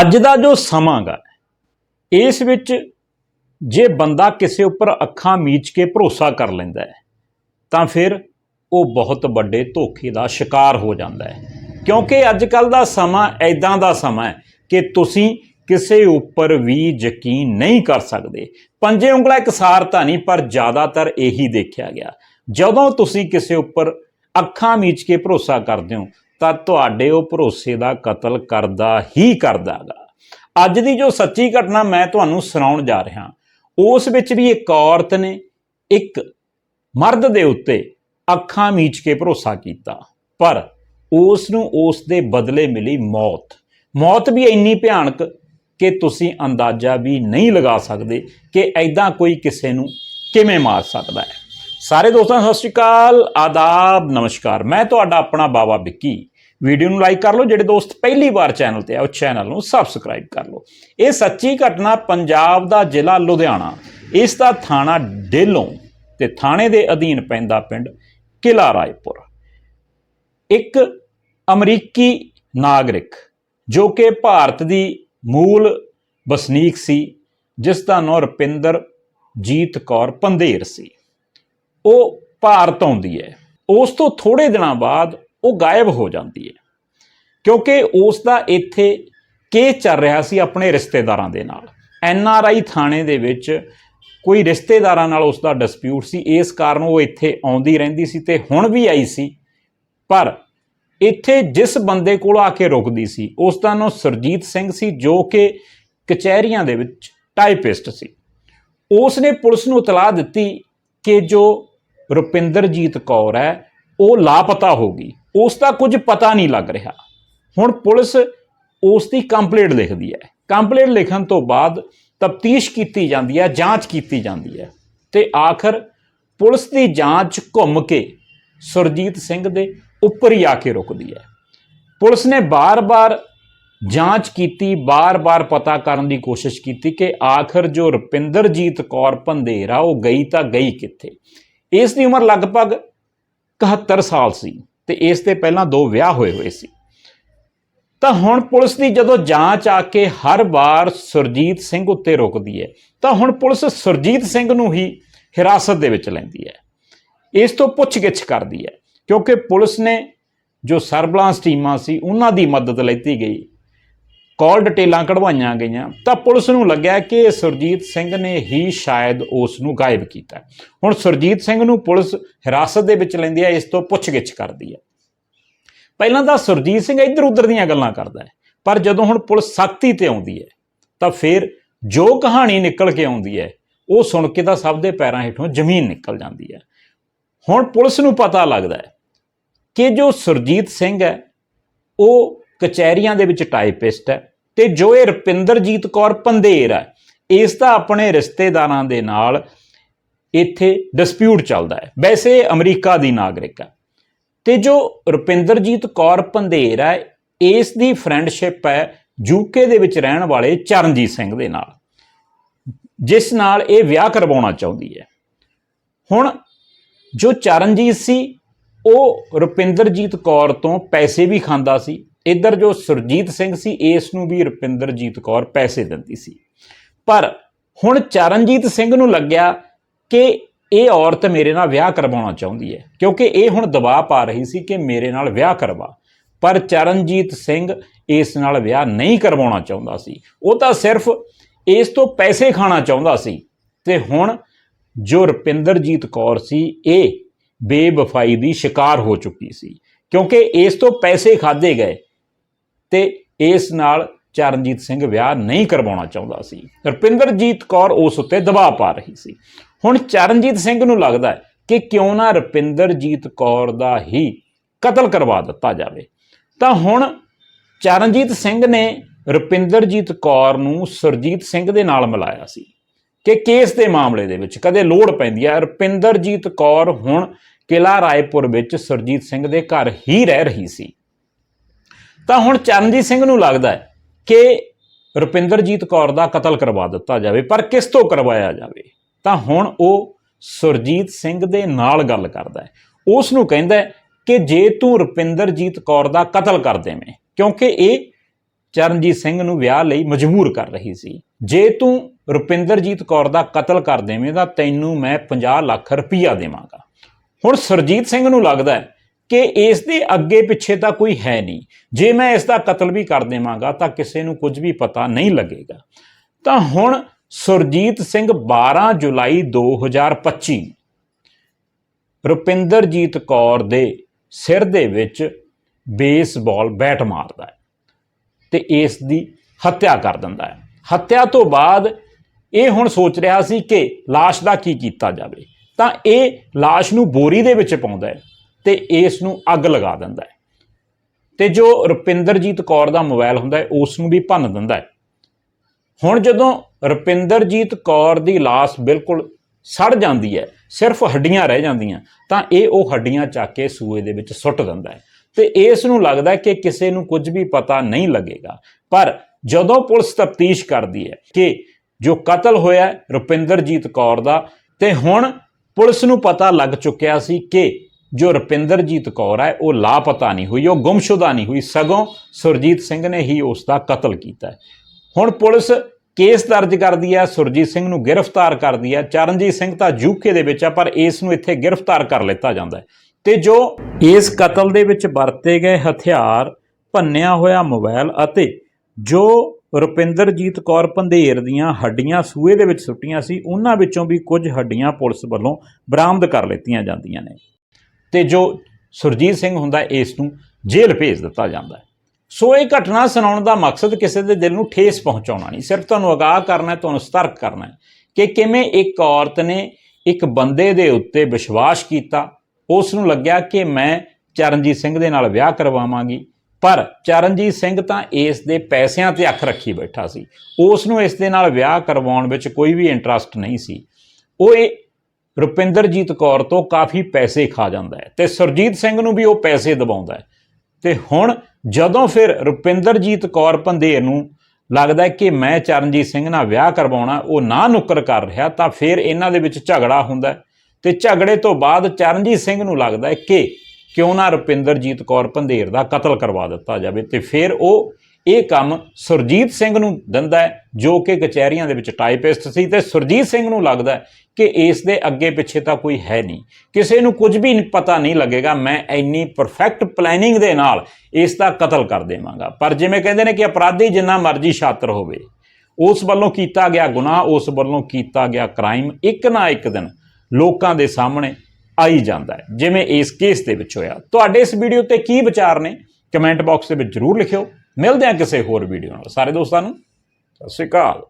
ਅੱਜ ਦਾ ਜੋ ਸਮਾਂ ਗਾ, ਇਸ ਵਿੱਚ ਜੇ ਬੰਦਾ ਕਿਸੇ ਉੱਪਰ ਅੱਖਾਂ ਮੀਚ ਕੇ ਭਰੋਸਾ ਕਰ ਲੈਂਦਾ ਹੈ, ਤਾਂ ਫਿਰ ਉਹ ਬਹੁਤ ਵੱਡੇ ਧੋਖੇ ਦਾ ਸ਼ਿਕਾਰ ਹੋ ਜਾਂਦਾ ਹੈ। ਕਿਉਂਕਿ ਅੱਜ ਕੱਲ ਦਾ ਸਮਾਂ ਐਦਾਂ ਦਾ ਸਮਾਂ ਹੈ ਕਿ ਤੁਸੀਂ ਕਿਸੇ ਉੱਪਰ ਵੀ ਯਕੀਨ ਨਹੀਂ ਕਰ ਸਕਦੇ। ਪੰਜੇ ਉਂਗਲਾਂ ਇਕਸਾਰ ਤਾਂ ਨਹੀਂ, ਪਰ ਜ਼ਿਆਦਾਤਰ ਇਹੀ ਦੇਖਿਆ ਗਿਆ। ਜਦੋਂ ਤੁਸੀਂ ਕਿਸੇ ਉੱਪਰ ਅੱਖਾਂ ਮੀਚ ਕੇ ਭਰੋਸਾ ਕਰਦੇ ਹੋ ਤਾਂ ਤੁਹਾਡੇ ਉਹ ਭਰੋਸੇ ਦਾ ਕਤਲ ਕਰਦਾ ਹੀ ਕਰਦਾਗਾ। ਅੱਜ ਦੀ ਜੋ ਸੱਚੀ ਘਟਨਾ ਮੈਂ ਤੁਹਾਨੂੰ ਸੁਣਾਉਣ ਜਾ ਰਿਹਾ, ਉਸ ਵਿੱਚ ਵੀ ਇੱਕ ਔਰਤ ਨੇ ਇੱਕ ਮਰਦ ਦੇ ਉੱਤੇ ਅੱਖਾਂ ਮੀਚ ਕੇ ਭਰੋਸਾ ਕੀਤਾ, ਪਰ ਉਸ ਨੂੰ ਉਸ ਦੇ ਬਦਲੇ ਮਿਲੀ ਮੌਤ। ਮੌਤ ਵੀ ਇੰਨੀ ਭਿਆਨਕ ਕਿ ਤੁਸੀਂ ਅੰਦਾਜ਼ਾ ਵੀ ਨਹੀਂ ਲਗਾ ਸਕਦੇ ਕਿ ਐਦਾਂ ਕੋਈ ਕਿਸੇ ਨੂੰ ਕਿਵੇਂ ਮਾਰ ਸਕਦਾ ਹੈ। ਸਾਰੇ ਦੋਸਤਾਂ, ਸਤਿ ਸ਼੍ਰੀ ਅਕਾਲ, ਆਦਾਬ, ਨਮਸਕਾਰ। ਮੈਂ ਤੁਹਾਡਾ ਆਪਣਾ ਬਾਬਾ ਵਿੱਕੀ। ਵੀਡੀਓ ਨੂੰ ਲਾਈਕ ਕਰ ਲਓ, ਜਿਹੜੇ ਦੋਸਤ ਪਹਿਲੀ ਵਾਰ ਚੈਨਲ ਤੇ ਆ, ਉਹ ਚੈਨਲ ਨੂੰ ਸਬਸਕ੍ਰਾਈਬ ਕਰ ਲਓ। ਇਹ ਸੱਚੀ ਘਟਨਾ ਪੰਜਾਬ ਦਾ ਜ਼ਿਲ੍ਹਾ ਲੁਧਿਆਣਾ, ਇਸ ਦਾ ਥਾਣਾ ਡੇਲੋਂ ਤੇ ਥਾਣੇ ਦੇ ਅਧੀਨ ਪੈਂਦਾ ਪਿੰਡ ਕਿਲਾ ਰਾਏਪੁਰ। ਇੱਕ ਅਮਰੀਕੀ ਨਾਗਰਿਕ, ਜੋ ਕਿ ਭਾਰਤ ਦੀ ਮੂਲ ਵਸਨੀਕ ਸੀ, ਜਿਸ ਦਾ ਨਾਂ ਰੁਪਿੰਦਰ ਜੀਤ ਕੌਰ ਪੰਧੇਰ ਸੀ। ਉਹ ਭਾਰਤ ਆਉਂਦੀ ਹੈ। ਉਸ ਤੋਂ ਥੋੜੇ ਦਿਨਾਂ ਬਾਅਦ ਉਹ ਗਾਇਬ ਹੋ ਜਾਂਦੀ ਹੈ। ਕਿਉਂਕਿ ਉਸ ਦਾ ਇੱਥੇ ਕੇਸ ਚੱਲ ਰਿਹਾ ਸੀ ਆਪਣੇ ਰਿਸ਼ਤੇਦਾਰਾਂ ਦੇ ਨਾਲ? ਐਨ ਆਰ ਆਈ ਥਾਣੇ ਦੇ ਵਿੱਚ ਕੋਈ ਰਿਸ਼ਤੇਦਾਰਾਂ ਨਾਲ ਉਸ ਦਾ ਡਿਸਪਿਊਟ ਸੀ। ਇਸ ਕਾਰਨ ਉਹ ਇੱਥੇ ਆਉਂਦੀ ਰਹਿੰਦੀ ਸੀ ਤੇ ਹੁਣ ਵੀ ਆਈ ਸੀ। ਪਰ ਇੱਥੇ ਜਿਸ ਬੰਦੇ ਕੋਲ ਆ ਕੇ ਰੁਕਦੀ ਸੀ ਉਸ ਦਾ ਨਾਮ ਸਰਜੀਤ ਸਿੰਘ ਸੀ, ਜੋ ਕਿ ਕਚਹਿਰੀਆਂ ਦੇ ਵਿੱਚ ਟਾਈਪਿਸਟ ਸੀ। ਉਸ ਨੇ ਪੁਲਿਸ ਨੂੰ ਇਤਲਾਹ ਦਿੱਤੀ ਕਿ ਜੋ ਰੁਪਿੰਦਰਜੀਤ ਕੌਰ ਹੈ, ਉਹ ਲਾਪਤਾ ਹੋ ਗਈ। ਉਸ ਦਾ ਕੁਝ ਪਤਾ ਨਹੀਂ ਲੱਗ ਰਿਹਾ। ਹੁਣ ਪੁਲਿਸ ਉਸ ਦੀ ਕੰਪਲੇਂਟ ਲਿਖਦੀ ਹੈ। ਕੰਪਲੇਂਟ ਲਿਖਣ ਤੋਂ ਬਾਅਦ ਤਫਤੀਸ਼ ਕੀਤੀ ਜਾਂਦੀ ਹੈ, ਜਾਂਚ ਕੀਤੀ ਜਾਂਦੀ ਹੈ ਤੇ ਆਖਰ ਪੁਲਿਸ ਦੀ ਜਾਂਚ ਘੁੰਮ ਕੇ ਸੁਰਜੀਤ ਸਿੰਘ ਦੇ ਉੱਪਰ ਹੀ ਆ ਕੇ ਰੁਕਦੀ ਹੈ। ਪੁਲਿਸ ਨੇ ਬਾਰ-ਬਾਰ ਜਾਂਚ ਕੀਤੀ, ਬਾਰ-ਬਾਰ ਪਤਾ ਕਰਨ ਦੀ ਕੋਸ਼ਿਸ਼ ਕੀਤੀ ਕਿ ਆਖਰ ਜੋ ਰੁਪਿੰਦਰਜੀਤ ਕੌਰ ਪੰਧੇਰਾ ਉਹ ਗਈ ਤਾਂ ਗਈ ਕਿੱਥੇ? ਇਸ ਦੀ ਉਮਰ ਲਗਭਗ 71 ਸਾਲ ਸੀ। ਤੇ ਇਸ 'ਤੇ ਪਹਿਲਾਂ ਦੋ ਵਿਆਹ ਹੋਏ ਹੋਏ ਸੀ। ਤਾਂ ਹੁਣ ਪੁਲਿਸ ਦੀ ਜਦੋਂ ਜਾਂਚ ਆ ਕੇ ਹਰ ਵਾਰ ਸੁਰਜੀਤ ਸਿੰਘ ਉੱਤੇ ਰੁਕਦੀ ਹੈ, ਤਾਂ ਹੁਣ ਪੁਲਿਸ ਸੁਰਜੀਤ ਸਿੰਘ ਨੂੰ ਹੀ ਹਿਰਾਸਤ ਦੇ ਵਿੱਚ ਲੈਂਦੀ ਹੈ। ਇਸ ਤੋਂ ਪੁੱਛਗਿੱਛ ਕਰਦੀ ਹੈ, ਕਿਉਂਕਿ ਪੁਲਿਸ ਨੇ ਜੋ ਸਰਬਲਾਂਸ ਟੀਮਾਂ ਸੀ, ਉਹਨਾਂ ਦੀ ਮਦਦ ਲੈਤੀ ਗਈ। ਕਾਲ ਡਿਟੇਲਾਂ ਕਢਵਾਈਆਂ ਗਈਆਂ, ਤਾਂ ਪੁਲਿਸ ਨੂੰ ਲੱਗਿਆ ਕਿ ਸੁਰਜੀਤ ਸਿੰਘ ਨੇ ਹੀ ਸ਼ਾਇਦ ਉਸ ਨੂੰ ਗਾਇਬ ਕੀਤਾ ਹੁਣ ਸੁਰਜੀਤ ਸਿੰਘ ਨੂੰ ਪੁਲਿਸ ਹਿਰਾਸਤ ਦੇ ਵਿੱਚ ਲੈਂਦੀ ਹੈ, ਇਸ ਤੋਂ ਪੁੱਛਗਿੱਛ ਕਰਦੀ ਹੈ। ਪਹਿਲਾਂ ਤਾਂ ਸੁਰਜੀਤ ਸਿੰਘ ਇੱਧਰ ਉੱਧਰ ਦੀਆਂ ਗੱਲਾਂ ਕਰਦਾ ਹੈ, ਪਰ ਜਦੋਂ ਹੁਣ ਪੁਲਿਸ ਸਖਤੀ ਤੇ ਆਉਂਦੀ ਹੈ, ਤਾਂ ਫਿਰ ਜੋ ਕਹਾਣੀ ਨਿਕਲ ਕੇ ਆਉਂਦੀ ਹੈ, ਉਹ ਸੁਣ ਕੇ ਤਾਂ ਸਭ ਦੇ ਪੈਰਾਂ ਹੇਠੋਂ ਜ਼ਮੀਨ ਨਿਕਲ ਜਾਂਦੀ ਹੈ। ਹੁਣ ਪੁਲਿਸ ਨੂੰ ਪਤਾ ਲੱਗਦਾ ਹੈ ਕਿ ਜੋ ਸੁਰਜੀਤ ਸਿੰਘ ਹੈ, ਉਹ ਕਚਹਿਰੀਆਂ ਦੇ ਵਿੱਚ ਟਾਈਪਿਸਟ ਹੈ ਤੇ ਜੋ ਇਹ ਰੁਪਿੰਦਰਜੀਤ ਕੌਰ ਪੰਧੇਰ ਹੈ, ਇਸ ਦਾ ਆਪਣੇ ਰਿਸ਼ਤੇਦਾਰਾਂ ਦੇ ਨਾਲ ਇੱਥੇ ਡਿਸਪਿਊਟ ਚੱਲਦਾ ਹੈ। ਵੈਸੇ ਅਮਰੀਕਾ ਦੀ ਨਾਗਰਿਕ ਹੈ। ਤੇ ਜੋ ਰੁਪਿੰਦਰਜੀਤ ਕੌਰ ਪੰਧੇਰ ਹੈ, ਇਸ ਦੀ ਫਰੈਂਡਸ਼ਿਪ ਹੈ ਯੂਕੇ ਦੇ ਵਿੱਚ ਰਹਿਣ ਵਾਲੇ ਚਰਨਜੀਤ ਸਿੰਘ ਦੇ ਨਾਲ, ਜਿਸ ਨਾਲ ਇਹ ਵਿਆਹ ਕਰਵਾਉਣਾ ਚਾਹੁੰਦੀ ਹੈ। ਹੁਣ ਜੋ ਚਰਨਜੀਤ ਸੀ, ਉਹ ਰੁਪਿੰਦਰਜੀਤ ਕੌਰ ਤੋਂ ਪੈਸੇ ਵੀ ਖਾਂਦਾ ਸੀ ਇੱਧਰ ਜੋ ਸੁਰਜੀਤ ਸਿੰਘ ਸੀ, ਇਸ ਨੂੰ ਵੀ ਰੁਪਿੰਦਰਜੀਤ ਕੌਰ ਪੈਸੇ ਦਿੰਦੀ ਸੀ। ਪਰ ਹੁਣ ਚਰਨਜੀਤ ਸਿੰਘ ਨੂੰ ਲੱਗਿਆ ਕਿ ਇਹ ਔਰਤ ਮੇਰੇ ਨਾਲ ਵਿਆਹ ਕਰਵਾਉਣਾ ਚਾਹੁੰਦੀ ਹੈ, ਕਿਉਂਕਿ ਇਹ ਹੁਣ ਦਬਾਅ ਪਾ ਰਹੀ ਸੀ ਕਿ ਮੇਰੇ ਨਾਲ ਵਿਆਹ ਕਰਵਾ। ਪਰ ਚਰਨਜੀਤ ਸਿੰਘ ਇਸ ਨਾਲ ਵਿਆਹ ਨਹੀਂ ਕਰਵਾਉਣਾ ਚਾਹੁੰਦਾ ਸੀ। ਉਹ ਤਾਂ ਸਿਰਫ ਇਸ ਤੋਂ ਪੈਸੇ ਖਾਣਾ ਚਾਹੁੰਦਾ ਸੀ। ਤੇ ਹੁਣ ਜੋ ਰੁਪਿੰਦਰਜੀਤ ਕੌਰ ਸੀ, ਇਹ ਬੇਵਫਾਈ ਦੀ ਸ਼ਿਕਾਰ ਹੋ ਚੁੱਕੀ ਸੀ, ਕਿਉਂਕਿ ਇਸ ਤੋਂ ਪੈਸੇ ਖਾਦੇ ਗਏ। ਤੇ ਇਸ ਨਾਲ ਚਰਨਜੀਤ ਸਿੰਘ ਵਿਆਹ ਨਹੀਂ ਕਰਵਾਉਣਾ ਚਾਹੁੰਦਾ ਸੀ। ਰੁਪਿੰਦਰਜੀਤ ਕੌਰ ਉਸ ਉੱਤੇ ਦਬਾਅ ਪਾ ਰਹੀ ਸੀ। ਹੁਣ ਚਰਨਜੀਤ ਸਿੰਘ ਨੂੰ ਲੱਗਦਾ ਹੈ ਕਿ ਕਿਉਂ ਨਾ ਰੁਪਿੰਦਰਜੀਤ ਕੌਰ ਦਾ ਹੀ ਕਤਲ ਕਰਵਾ ਦਿੱਤਾ ਜਾਵੇ। ਤਾਂ ਹੁਣ ਚਰਨਜੀਤ ਸਿੰਘ ਨੇ ਰੁਪਿੰਦਰਜੀਤ ਕੌਰ ਨੂੰ ਸੁਰਜੀਤ ਸਿੰਘ ਦੇ ਨਾਲ ਮਿਲਾਇਆ ਸੀ ਕਿ ਕੇਸ ਦੇ ਮਾਮਲੇ ਦੇ ਵਿੱਚ ਕਦੇ ਲੋੜ ਪੈਂਦੀ ਹੈ। ਰੁਪਿੰਦਰਜੀਤ ਕੌਰ ਹੁਣ ਕਿਲਾ ਰਾਏਪੁਰ ਵਿੱਚ ਸੁਰਜੀਤ ਸਿੰਘ ਦੇ ਘਰ ਹੀ ਰਹਿ ਰਹੀ ਸੀ। ਤਾਂ ਹੁਣ ਚਰਨਜੀਤ ਸਿੰਘ ਨੂੰ ਲੱਗਦਾ ਹੈ ਕਿ ਰੁਪਿੰਦਰਜੀਤ ਕੌਰ ਦਾ ਕਤਲ ਕਰਵਾ ਦਿੱਤਾ ਜਾਵੇ, ਪਰ ਕਿਸ ਤੋਂ ਕਰਵਾਇਆ ਜਾਵੇ? ਤਾਂ ਹੁਣ ਉਹ ਸੁਰਜੀਤ ਸਿੰਘ ਦੇ ਨਾਲ ਗੱਲ ਕਰਦਾ ਹੈ। ਉਸ ਨੂੰ ਕਹਿੰਦਾ ਕਿ ਜੇ ਤੂੰ ਰੁਪਿੰਦਰਜੀਤ ਕੌਰ ਦਾ ਕਤਲ ਕਰ ਦੇਵੇਂ, ਕਿਉਂਕਿ ਇਹ ਚਰਨਜੀਤ ਸਿੰਘ ਨੂੰ ਵਿਆਹ ਲਈ ਮਜਬੂਰ ਕਰ ਰਹੀ ਸੀ। ਜੇ ਤੂੰ ਰੁਪਿੰਦਰਜੀਤ ਕੌਰ ਦਾ ਕਤਲ ਕਰ ਦੇਵੇਂ, ਤਾਂ ਤੈਨੂੰ ਮੈਂ 50 ਲੱਖ ਰੁਪਈਆ ਦੇਵਾਂਗਾ। ਹੁਣ ਸੁਰਜੀਤ ਸਿੰਘ ਨੂੰ ਲੱਗਦਾ ਹੈ ਕਿ ਇਸ ਦੇ ਅੱਗੇ ਪਿੱਛੇ ਤਾਂ ਕੋਈ ਹੈ ਨਹੀਂ ਜੇ ਮੈਂ ਇਸ ਦਾ ਕਤਲ ਵੀ ਕਰ ਦੇਵਾਂਗਾ ਤਾਂ ਕਿਸੇ ਨੂੰ ਕੁਝ ਵੀ ਪਤਾ ਨਹੀਂ ਲੱਗੇਗਾ ਤਾਂ ਹੁਣ ਸੁਰਜੀਤ ਸਿੰਘ 12 ਜੁਲਾਈ 2025 ਰੁਪਿੰਦਰਜੀਤ ਕੌਰ ਦੇ ਸਿਰ ਦੇ ਵਿੱਚ ਬੇਸਬਾਲ ਬੈਟ ਮਾਰਦਾ ਹੈ ਤੇ ਇਸ ਦੀ ਹੱਤਿਆ ਕਰ ਦਿੰਦਾ ਹੈ ਹੱਤਿਆ ਤੋਂ ਬਾਅਦ ਇਹ ਹੁਣ ਸੋਚ ਰਿਹਾ ਸੀ ਕਿ লাশ ਦਾ ਕੀ ਕੀਤਾ ਜਾਵੇ ਤਾਂ ਇਹ লাশ ਨੂੰ ਬੋਰੀ ਦੇ ਵਿੱਚ ਪਾਉਂਦਾ ਹੈ ਤੇ ਇਸ ਨੂੰ ਅੱਗ ਲਗਾ ਦਿੰਦਾ ਹੈ। ਤੇ ਜੋ ਰੁਪਿੰਦਰਜੀਤ ਕੌਰ ਦਾ ਮੋਬਾਈਲ ਹੁੰਦਾ ਹੈ ਉਸ ਨੂੰ ਵੀ ਭੰਨ ਦਿੰਦਾ ਹੈ। ਹੁਣ ਜਦੋਂ ਰੁਪਿੰਦਰਜੀਤ ਕੌਰ ਦੀ লাশ ਬਿਲਕੁਲ ਸੜ ਜਾਂਦੀ ਹੈ, ਸਿਰਫ ਹੱਡੀਆਂ ਰਹਿ ਜਾਂਦੀਆਂ, ਤਾਂ ਇਹ ਉਹ ਹੱਡੀਆਂ ਚੱਕ ਕੇ ਸੂਏ ਦੇ ਵਿੱਚ ਸੁੱਟ ਦਿੰਦਾ ਹੈ। ਤੇ ਇਸ ਨੂੰ ਲੱਗਦਾ ਕਿ ਕਿਸੇ ਨੂੰ ਕੁਝ ਵੀ ਪਤਾ ਨਹੀਂ ਲੱਗੇਗਾ। ਪਰ ਜਦੋਂ ਪੁਲਿਸ ਤਫਤੀਸ਼ ਕਰਦੀ ਹੈ ਕਿ ਜੋ ਕਤਲ ਹੋਇਆ ਰੁਪਿੰਦਰਜੀਤ ਕੌਰ ਦਾ, ਤੇ ਹੁਣ ਪੁਲਿਸ ਨੂੰ ਪਤਾ ਲੱਗ ਚੁੱਕਿਆ ਸੀ ਕਿ ਜੋ ਰੁਪਿੰਦਰਜੀਤ ਕੌਰ ਹੈ, ਉਹ ਲਾਪਤਾ ਨਹੀਂ ਹੋਈ, ਉਹ ਗੁੰਮਸ਼ੁਦਾ ਨਹੀਂ ਹੋਈ, ਸਗੋਂ ਸੁਰਜੀਤ ਸਿੰਘ ਨੇ ਹੀ ਉਸ ਦਾ ਕਤਲ ਕੀਤਾ ਹੁਣ ਪੁਲਿਸ ਕੇਸ ਦਰਜ ਕਰਦੀ ਹੈ, ਸੁਰਜੀਤ ਸਿੰਘ ਨੂੰ ਗ੍ਰਿਫਤਾਰ ਕਰਦੀ ਹੈ, ਚਰਨਜੀਤ ਸਿੰਘ ਤਾਂ ਯੂਕੇ ਦੇ ਵਿੱਚ ਆ, ਪਰ ਇਸ ਨੂੰ ਇੱਥੇ ਗ੍ਰਿਫਤਾਰ ਕਰ ਲਿੱਤਾ ਜਾਂਦਾ ਹੈ। ਤੇ ਜੋ ਇਸ ਕਤਲ ਦੇ ਵਿੱਚ ਵਰਤੇ ਗਏ ਹਥਿਆਰ, ਭੰਨਿਆ ਹੋਇਆ ਮੋਬਾਈਲ ਅਤੇ ਜੋ ਰੁਪਿੰਦਰਜੀਤ ਕੌਰ ਪੰਧੇਰ ਦੀਆਂ ਹੱਡੀਆਂ ਸੂਏ ਦੇ ਵਿੱਚ ਸੁੱਟੀਆਂ ਸੀ, ਉਹਨਾਂ ਵਿੱਚੋਂ ਵੀ ਕੁਝ ਹੱਡੀਆਂ ਪੁਲਿਸ ਵੱਲੋਂ ਬਰਾਮਦ ਕਰ ਲਿੱਤੀਆਂ ਜਾਂਦੀਆਂ ਨੇ। ਤੇ ਜੋ ਸੁਰਜੀਤ ਸਿੰਘ ਹੁੰਦਾ ਇਸ ਨੂੰ ਜੇਲ੍ਹ ਭੇਜ ਦਿੱਤਾ ਜਾਂਦਾ ਸੋ ਇਹ ਘਟਨਾ ਸੁਣਾਉਣ ਦਾ ਮਕਸਦ ਕਿਸੇ ਦੇ ਦਿਲ ਨੂੰ ਠੇਸ ਪਹੁੰਚਾਉਣਾ ਨਹੀਂ, ਸਿਰਫ ਤੁਹਾਨੂੰ ਅਗਾਹ ਕਰਨਾ ਹੈ, ਤੁਹਾਨੂੰ ਸਤਰਕ ਕਰਨਾ ਹੈ ਕਿ ਕਿਵੇਂ ਇੱਕ ਔਰਤ ਨੇ ਇੱਕ ਬੰਦੇ ਦੇ ਉੱਤੇ ਵਿਸ਼ਵਾਸ ਕੀਤਾ, ਉਸ ਨੂੰ ਲੱਗਿਆ ਕਿ ਮੈਂ ਚਰਨਜੀਤ ਸਿੰਘ ਦੇ ਨਾਲ ਵਿਆਹ ਕਰਵਾਵਾਂਗੀ, ਪਰ ਚਰਨਜੀਤ ਸਿੰਘ ਤਾਂ ਇਸ ਦੇ ਪੈਸਿਆਂ ਤੇ ਅੱਖ ਰੱਖੀ ਬੈਠਾ ਸੀ। ਉਸ ਨੂੰ ਇਸ ਦੇ ਨਾਲ ਵਿਆਹ ਕਰਵਾਉਣ ਵਿੱਚ ਕੋਈ ਵੀ ਇੰਟਰਸਟ ਨਹੀਂ ਸੀ। ਉਹ ਇਹ ਰੁਪਿੰਦਰਜੀਤ ਕੌਰ ਤੋਂ ਕਾਫੀ ਪੈਸੇ ਖਾ ਜਾਂਦਾ ਹੈ ਤੇ ਸੁਰਜੀਤ ਸਿੰਘ ਨੂੰ ਵੀ ਉਹ ਪੈਸੇ ਦਬਾਉਂਦਾ ਹੈ। ਤੇ ਹੁਣ ਜਦੋਂ ਫਿਰ ਰੁਪਿੰਦਰਜੀਤ ਕੌਰ ਪੰਧੇਰ ਨੂੰ ਲੱਗਦਾ ਕਿ ਮੈਂ ਚਰਨਜੀਤ ਸਿੰਘ ਨਾਲ ਵਿਆਹ ਕਰਵਾਉਣਾ, ਉਹ ਨਾ ਨੁੱਕਰ ਕਰ ਰਿਹਾ, ਤਾਂ ਫਿਰ ਇਹਨਾਂ ਦੇ ਵਿੱਚ ਝਗੜਾ ਹੁੰਦਾ ਹੈ। ਤੇ ਝਗੜੇ ਤੋਂ ਬਾਅਦ ਚਰਨਜੀਤ ਸਿੰਘ ਨੂੰ ਲੱਗਦਾ ਕਿ ਕਿਉਂ ਨਾ ਰੁਪਿੰਦਰਜੀਤ ਕੌਰ ਪੰਧੇਰ ਦਾ ਕਤਲ ਕਰਵਾ ਦਿੱਤਾ ਜਾਵੇ। ਤੇ ਫਿਰ ਉਹ ਇਹ ਕੰਮ ਸੁਰਜੀਤ ਸਿੰਘ ਨੂੰ ਦਿੰਦਾ ਹੈ, ਜੋ ਕਿ ਕਚਹਿਰੀਆਂ ਦੇ ਵਿੱਚ ਟਾਈਪਿਸਟ ਸੀ ਤੇ ਸੁਰਜੀਤ ਸਿੰਘ ਨੂੰ ਲੱਗਦਾ ਹੈ ਕਿ ਇਸ ਦੇ ਅੱਗੇ ਪਿੱਛੇ ਤਾਂ ਕੋਈ ਹੈ ਨਹੀਂ। ਕਿਸੇ ਨੂੰ ਕੁਝ ਵੀ ਪਤਾ ਨਹੀਂ ਲੱਗੇਗਾ, ਮੈਂ ਇੰਨੀ ਪਰਫੈਕਟ ਪਲੈਨਿੰਗ ਦੇ ਨਾਲ ਇਸ ਦਾ ਕਤਲ ਕਰ ਦੇਵਾਂਗਾ। ਪਰ ਜਿਵੇਂ ਕਹਿੰਦੇ ਨੇ ਕਿ ਅਪਰਾਧੀ ਜਿੰਨਾ ਮਰਜ਼ੀ ਛਾਤਰ ਹੋਵੇ, ਉਸ ਵੱਲੋਂ ਕੀਤਾ ਗਿਆ ਗੁਨਾਹ, ਉਸ ਵੱਲੋਂ ਕੀਤਾ ਗਿਆ ਕ੍ਰਾਈਮ ਇੱਕ ਨਾ ਇੱਕ ਦਿਨ ਲੋਕਾਂ ਦੇ ਸਾਹਮਣੇ ਆਈ ਜਾਂਦਾ ਹੈ। ਜਿਵੇਂ ਇਸ ਕੇਸ ਦੇ ਵਿੱਚ ਹੋਇਆ। ਤੁਹਾਡੇ ਇਸ ਵੀਡੀਓ ਤੇ ਕੀ ਵਿਚਾਰ ਨੇ? ਕਮੈਂਟ ਬਾਕਸ ਦੇ ਵਿੱਚ ਜਰੂਰ ਲਿਖਿਓ। ਮਿਲਦੇ ਹਾਂ ਕਿਸੇ ਹੋਰ ਵੀਡੀਓ ਨਾਲ। ਸਾਰੇ ਦੋਸਤਾਂ ਨੂੰ ਸਤਿ ਸ਼੍ਰੀ ਅਕਾਲ।